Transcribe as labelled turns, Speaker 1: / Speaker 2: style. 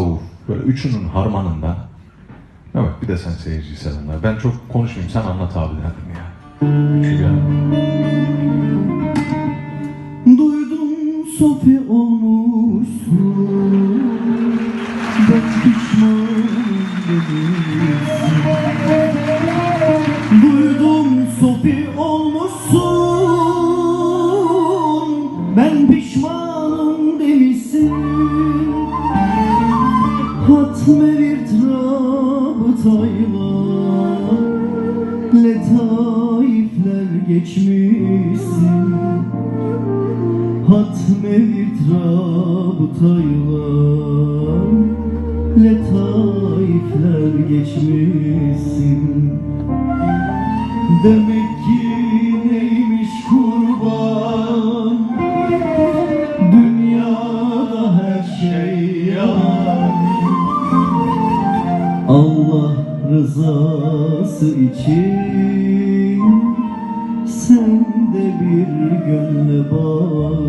Speaker 1: tasavvuf, böyle üçünün harmanında Evet bir de sen seyirciyi sevenler. Ben çok konuşmayayım sen anlat abi dedim ya. Ya.
Speaker 2: Duydum sofi olmuşsun Ben pişman demişsin Hatme bir trabıtayla Letaifler geçmişsin. Hatme bir trabıtayla Letaifler geçmişsin. Demek ki neymiş kurban? Dünyada her şey yalan Allah rızası için Sen de bir gönle bağlan